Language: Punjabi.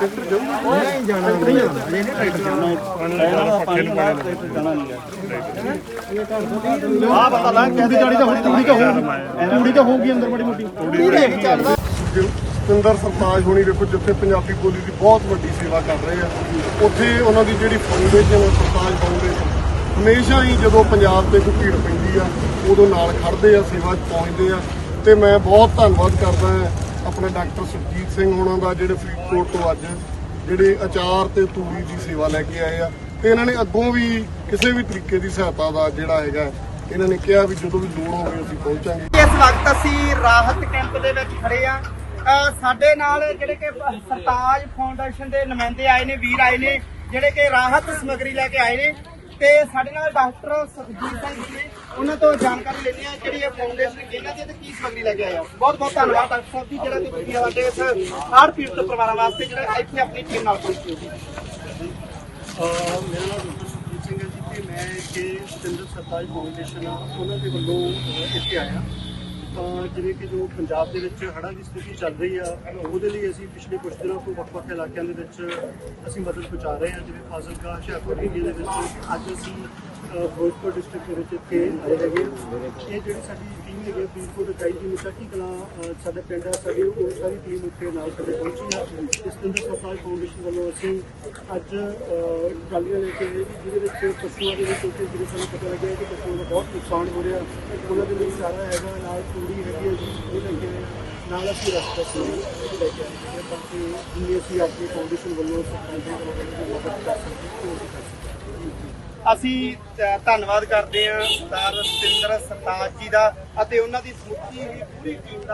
ਜਾਣਾ ਨਹੀਂ ਜਾਣਾ। ਇਹ ਨਹੀਂ ਟਰੈਕਟਰ ਜਾਣਾ। ਆ। ਪਤਾ ਲੱਗ ਗਿਆ ਗਾੜੀ ਤਾਂ ਹੁਣ ਤੂੜੀ ਤਾਂ ਹੋਊਗੀ। ਤੂੜੀ ਤਾਂ ਹੋਊਗੀ ਅੰਦਰ ਬੜੀ ਮੋਟੀ। ਤੂੜੀ ਦੇਖ ਚੱਲਦਾ ਸਤਿੰਦਰ ਸਰਤਾਜ ਹੋਣੀ ਵੇਖੋ ਜਿੱਥੇ ਪੰਜਾਬੀ ਬੋਲੀ ਦੀ ਬਹੁਤ ਵੱਡੀ ਸੇਵਾ ਕਰ ਰਹੇ ਆ। ਉੱਥੇ ਉਹਨਾਂ ਦੀ ਜਿਹੜੀ ਫਾਊਂਡੇਸ਼ਨ ਸਰਤਾਜ ਫਾਊਂਡੇਸ਼ਨ ਹਮੇਸ਼ਾ ਹੀ ਜਦੋਂ ਪੰਜਾਬ ਤੇ ਕੋਈ ਭੀੜ ਪੈਂਦੀ ਆ ਉਦੋਂ ਨਾਲ ਖੜਦੇ ਆ ਸੇਵਾ 'ਚ ਪਹੁੰਚਦੇ ਆ। ਤੇ ਮੈਂ ਬਹੁਤ ਧੰਨਵਾਦ ਕਰਦਾ ਹਾਂ ਆਪਣੇ ਡਾਕਟਰ ਸੁਖਜੀਤ ਸਿੰਘ ਹੋਣਾ ਦਾ ਜਿਹੜੇ ਫਰੀਦਕੋਟ ਤੋਂ ਅੱਜ ਜਿਹੜੇ ਅਚਾਰ ਤੇ ਤੂੜੀ ਦੀ ਸੇਵਾ ਲੈ ਕੇ ਆਏ ਆ, ਤੇ ਇਹਨਾਂ ਨੇ ਅੱਗੋਂ ਵੀ ਕਿਸੇ ਵੀ ਤਰੀਕੇ ਦੀ ਸਹਾਇਤਾ ਦਾ ਜਿਹੜਾ ਹੈਗਾ, ਇਹਨਾਂ ਨੇ ਕਿਹਾ ਵੀ ਜਦੋਂ ਵੀ ਲੋੜ ਹੋਵੇ ਅਸੀਂ ਪਹੁੰਚਾਂਗੇ। ਇਸ ਵਕਤ ਅਸੀਂ ਰਾਹਤ ਕੈਂਪ ਦੇ ਵਿੱਚ ਖੜੇ ਆ। ਸਾਡੇ ਨਾਲ ਜਿਹੜੇ ਕਿ ਸਰਤਾਜ ਫਾਊਂਡੇਸ਼ਨ ਦੇ ਨੁਮਾਇੰਦੇ ਆਏ ਨੇ, ਵੀਰ ਆਏ ਨੇ, ਜਿਹੜੇ ਕਿ ਰਾਹਤ ਸਮਗਰੀ ਲੈ ਕੇ ਆਏ ਨੇ। ਤੇ ਸਾਡੇ ਨਾਲ ਡਾਕਟਰ ਸੁਖਜੀਤ ਸਿੰਘ ਜੀ ਨੇ ਉਹਨਾਂ ਤੋਂ ਜਾਣਕਾਰੀ ਲੈਣੀ ਆ ਜਿਹੜੀ ਇਹ ਫਾਊਂਡੇਸ਼ਨ ਕਿਹਨਾਂ ਦੀ ਤੇ ਕੀ ਸਮਗਰੀ ਲੈ ਕੇ ਆਏ ਬਹੁਤ ਬਹੁਤ ਧੰਨਵਾਦ ਡਾਕਟਰ ਸਾਹਿਬ ਜੀ, ਜਿਹੜਾ ਤੁਸੀਂ ਸਾਡੇ ਇਸ ਹੜ੍ਹ ਪੀੜਤ ਪਰਿਵਾਰਾਂ ਵਾਸਤੇ ਜਿਹੜਾ ਇੱਥੇ ਆਪਣੀ ਟੀਮ ਨਾਲ ਪਹੁੰਚੇ ਹੋ। ਮੇਰਾ ਨਾਮ ਡਾਕਟਰ ਸੁਖਜੀਤ ਸਿੰਘ ਹੈ ਜੀ ਤੇ ਮੈਂ ਇੱਥੇ ਸਤਿੰਦਰ ਸਰਤਾਜ ਫਾਊਂਡੇਸ਼ਨ ਆ। ਉਹਨਾਂ ਦੇ ਵੱਲੋਂ ਇੱਥੇ ਆਇਆ। ਜਿਵੇਂ ਕਿ ਜੋ ਪੰਜਾਬ ਦੇ ਵਿੱਚ ਹੜ੍ਹਾਂ ਦੀ ਸਥਿਤੀ ਚੱਲ ਰਹੀ ਆ, ਉਹਦੇ ਲਈ ਅਸੀਂ ਪਿਛਲੇ ਕੁਝ ਦਿਨਾਂ ਤੋਂ ਵੱਖ-ਵੱਖ ਇਲਾਕਿਆਂ ਦੇ ਵਿੱਚ ਅਸੀਂ ਮਦਦ ਪਹੁੰਚਾ ਰਹੇ ਹਾਂ, ਜਿਵੇਂ ਫਾਜ਼ਿਲਕਾ, ਹੁਸ਼ਿਆਰਪੁਰ ਏਰੀਆ ਦੇ ਵਿੱਚ ਅੱਜ ਅਸੀਂ ਫਿਰੋਜ਼ਪੁਰ ਡਿਸਟ੍ਰਿਕਟ ਦੇ ਵਿੱਚ ਇੱਥੇ ਆਏ ਹੈਗੇ। ਇਹ ਜਿਹੜੀ ਸਾਡੀ ਟੀਮ ਹੈਗੀ ਆ, ਫਰੀਦਕੋਟ ਇਕਾਈ ਦੀ ਮਿਸਾਕੀ ਕਲਾਂ ਅਹ ਸਾਡਾ ਪਿੰਡ ਆ ਸਾਡੀ ਉਹ ਸਾਰੀ ਟੀਮ ਉੱਥੇ ਨਾਲ ਸਾਡੇ ਪਹੁੰਚੀ ਆ। ਇਸ ਸਤਿੰਦਰ ਸਰਤਾਜ ਫਾਊਂਡੇਸ਼ਨ ਵੱਲੋਂ ਅਸੀਂ ਅੱਜ ਅਹ, ਟਰਾਲੀਆਂ ਲੈ ਕੇ ਆਏ ਜਿਹਦੇ ਵਿੱਚ ਪਸ਼ੂਆਂ ਦੇ ਵਿੱਚ ਉੱਥੇ ਜਿਹੜੇ ਸਾਨੂੰ ਪਤਾ ਲੱਗਿਆ ਕਿ ਪਸ਼ੂਆਂ ਦਾ ਬਹੁਤ ਨੁਕਸਾਨ ਹੋ ਰਿਹਾ। ਉਹਨਾਂ ਦੇ ਲਈ ਸਾਰਾ ਹੈਗਾ ਨਾਲ ਤੂੜੀ ਹੈਗੀ ਹੈ ਜੀ ਉਹ ਲੈ ਕੇ ਨਾਲ ਅਸੀਂ ਰਸਤਾ ਸੀ ਲੈ ਕੇ ਆਏ ਹਾਂ ਤਾਂ ਕਿ ਜਿੰਨੀ ਅਸੀਂ ਆਪਣੀ ਫਾਊਂਡੇਸ਼ਨ ਵੱਲੋਂ ਸਰਕਾਰ ਦੇ ਵੱਲੋਂ ਮਦਦ ਕਰ ਸਕੀਏ ਉਹ ਕਰ ਸਕੀਏ। ਅਸੀਂ ਧੰਨਵਾਦ ਕਰਦੇ ਹਾਂ ਸਰਦਾਰ ਸਤਿੰਦਰ ਸਰਤਾਜ ਜੀ ਦਾ ਅਤੇ ਉਹਨਾਂ ਦੀ ਸਮੁੱਚੀ ਪੂਰੀ ਟੀਮ ਦਾ